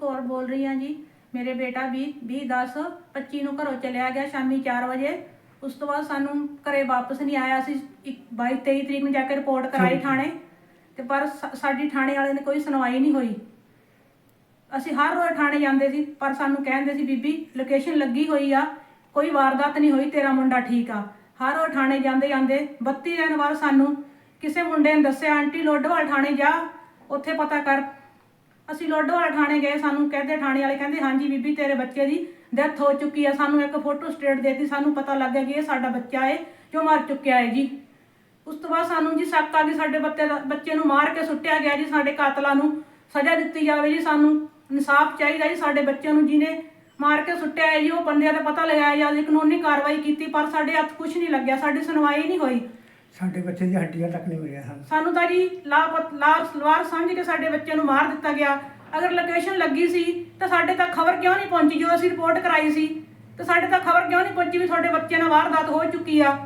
ਕੌਰ ਬੋਲ ਰਹੀ ਹਾਂ ਜੀ। ਮੇਰੇ ਬੇਟਾ 20 20 10 25 ਨੂੰ ਘਰੋਂ ਚਲਿਆ ਗਿਆ ਸ਼ਾਮੀ 4 ਵਜੇ। ਉਸ ਤੋਂ ਬਾਅਦ ਸਾਨੂੰ ਘਰੇ ਵਾਪਸ ਨਹੀਂ ਆਇਆ ਅਸੀਂ 22 23 ਤਰੀਕ ਨੂੰ ਜਾ ਕੇ ਰਿਪੋਰਟ ਕਰਾਈ ਥਾਣੇ। ਤੇ ਪਰ ਸਾਡੀ ਥਾਣੇ ਵਾਲੇ ਨੇ ਕੋਈ ਸੁਣਵਾਈ ਨਹੀਂ ਹੋਈ। ਅਸੀਂ ਹਰ ਰੋਜ਼ ਥਾਣੇ ਜਾਂਦੇ ਸੀ ਪਰ ਸਾਨੂੰ ਕਹਿੰਦੇ ਸੀ ਬੀਬੀ ਲੋਕੇਸ਼ਨ ਲੱਗੀ ਹੋਈ ਆ। ਕੋਈ ਵਾਰਦਾਤ ਨਹੀਂ ਹੋਈ ਤੇਰਾ ਮੁੰਡਾ ਠੀਕ ਆ। ਹਰ ਰੋਜ਼ ਥਾਣੇ ਜਾਂਦੇ ਜਾਂਦੇ 32 ਦਿਨ ਬਾਅਦ ਸਾਨੂੰ ਕਿਸੇ ਮੁੰਡੇ ਨੇ ਦੱਸਿਆ ਆਂਟੀ ਲੋਡਵਾਲ ਥਾਣੇ ਜਾ। ਉੱਥੇ ਪਤਾ ਕਰ ਅਸੀਂ ਲੋਡਵਾਲ ਥਾਣੇ ਗਏ, ਸਾਨੂੰ ਕਹਿੰਦੇ ਥਾਣੇ ਵਾਲੇ ਕਹਿੰਦੇ, ਹਾਂਜੀ ਬੀਬੀ ਤੇਰੇ ਬੱਚੇ ਦੀ ਡੈਥ ਹੋ ਚੁੱਕੀ ਆ, ਸਾਨੂੰ ਇੱਕ ਫੋਟੋ ਸਟੇਟ ਦੇਤੀ, ਸਾਨੂੰ ਪਤਾ ਲੱਗ ਗਿਆ ਕਿ ਇਹ ਸਾਡਾ ਬੱਚਾ ਹੈ ਜੋ ਮਰ ਚੁੱਕਿਆ ਹੈ ਜੀ। ਉਸ ਤੋਂ ਬਾਅਦ ਸਾਨੂੰ ਜੀ ਸ਼ੱਕ ਆ ਕਿ ਸਾਡੇ ਬੱਚੇ ਦਾ, ਬੱਚੇ ਨੂੰ ਮਾਰ ਕੇ ਸੁੱਟਿਆ ਗਿਆ ਜੀ, ਸਾਡੇ ਕਾਤਲਾਂ ਨੂੰ। ਸਜ਼ਾ ਦਿੱਤੀ ਜਾਵੇ ਜੀ, ਸਾਨੂੰ ਇਨਸਾਫ ਚਾਹੀਦਾ ਜੀ, ਸਾਡੇ ਬੱਚੇ ਨੂੰ ਜਿਹਨੇ ਮਾਰ ਕੇ ਸੁੱਟਿਆ ਹੈ ਜੀ, ਉਹ ਬੰਦਿਆਂ ਦਾ ਪਤਾ ਲਗਾਇਆ ਜਾਵੇ ਕਾਨੂੰਨੀ ਕਾਰਵਾਈ ਕੀਤੀ, ਪਰ ਸਾਡੇ ਹੱਥ ਕੁਝ ਨਹੀਂ ਲੱਗਿਆ, ਸਾਡੀ ਸੁਣਵਾਈ ਨਹੀਂ ਹੋਈ। ਸਾਡੇ ਬੱਚੇ ਦੀ ਹੱਡੀਆਂ ਤੱਕ ਨਹੀਂ ਮਿਲੀਆਂ ਸਾਨੂੰ। ਸਾਨੂੰ ਤਾਂ ਜੀ ਲਾਪਤ ਲਾਸ ਸਮਝ ਕੇ ਸਾਡੇ ਬੱਚਿਆਂ ਨੂੰ ਮਾਰ ਦਿੱਤਾ ਗਿਆ। ਅਗਰ ਲੋਕੇਸ਼ਨ ਲੱਗੀ ਸੀ, ਤਾਂ ਸਾਡੇ ਤੱਕ ਖਬਰ ਕਿਉਂ ਨਹੀਂ ਪਹੁੰਚੀ? ਜਦੋਂ ਅਸੀਂ ਰਿਪੋਰਟ ਕਰਾਈ ਸੀ, ਤਾਂ ਸਾਡੇ ਤੱਕ ਖਬਰ ਕਿਉਂ ਨਹੀਂ ਪਹੁੰਚੀ ਵੀ ਤੁਹਾਡੇ ਬੱਚੇ ਨਾਲ ਵਾਰਦਾਤ ਹੋ ਚੁੱਕੀ ਆ?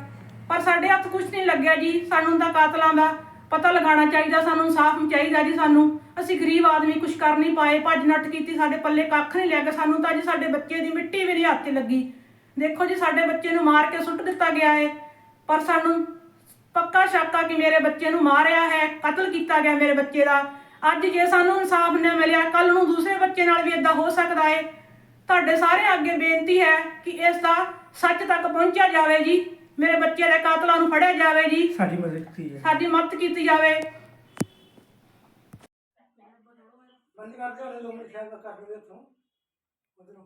ਪਰ ਸਾਡੇ ਹੱਥ ਕੁਝ ਨਹੀਂ ਲੱਗਿਆ ਜੀ, ਸਾਨੂੰ ਤਾਂ ਕਾਤਲਾਂ ਦਾ ਪਤਾ ਲਗਾਉਣਾ ਚਾਹੀਦਾ, ਸਾਨੂੰ ਇਨਸਾਫ ਚਾਹੀਦਾ ਜੀ ਸਾਨੂੰ। ਅਸੀਂ ਗਰੀਬ ਆਦਮੀ ਕੁਝ ਕਰ ਨਹੀਂ ਪਾਏ, ਭੱਜ ਨੱਠ ਕੀਤੀ, ਸਾਡੇ ਪੱਲੇ ਕੱਖ ਨਹੀਂ ਲੱਗ ਸਾਨੂੰ ਤਾਂ ਜੀ ਸਾਡੇ ਬੱਚੇ ਦੀ ਮਿੱਟੀ ਵੀ ਨਹੀਂ ਹੱਥ 'ਚ ਲੱਗੀ। ਦੇਖੋ ਜੀ, ਸਾਡੇ ਬੱਚੇ ਨੂੰ ਮਾਰ ਕੇ ਸੁੱਟ ਦਿੱਤਾ ਗਿਆ ਹੈ ਪਰ ਸਾਨੂੰ ਪੱਕਾ ਸ਼ੱਕ ਆ ਕਿ ਮੇਰੇ ਬੱਚੇ ਨੂੰ ਮਾਰਿਆ ਹੈ ਕਤਲ ਕੀਤਾ ਗਿਆ ਮੇਰੇ ਬੱਚੇ ਦਾ। ਅੱਜ ਜੇ ਸਾਨੂੰ ਇਨਸਾਫ ਨਾ ਮਿਲਿਆ ਕੱਲ ਨੂੰ ਦੂਸਰੇ ਬੱਚੇ ਨਾਲ ਵੀ ਇਦਾਂ ਹੋ ਸਕਦਾ ਹੈ ਤੁਹਾਡੇ ਸਾਰੇ ਅੱਗੇ ਬੇਨਤੀ ਹੈ ਕਿ ਇਸ ਦਾ ਸੱਚ ਤੱਕ ਪਹੁੰਚਿਆ ਜਾਵੇ ਜੀ। ਮੇਰੇ ਬੱਚੇ ਦੇ ਕਾਤਲਾਂ ਨੂੰ ਫੜਿਆ ਜਾਵੇ ਜੀ। ਸਾਡੀ ਮਦਦ ਕੀਤੀ ਹੈ ਸਾਡੀ ਮਦਦ ਕੀਤੀ ਜਾਵੇ। ਬੰਦ ਕਰਦੇ ਉਹਨੇ ਲੋਕ ਸ਼ਾਇਦ ਕਰ ਲਵੇ ਉੱਥੋਂ ਉਧਰੋਂ।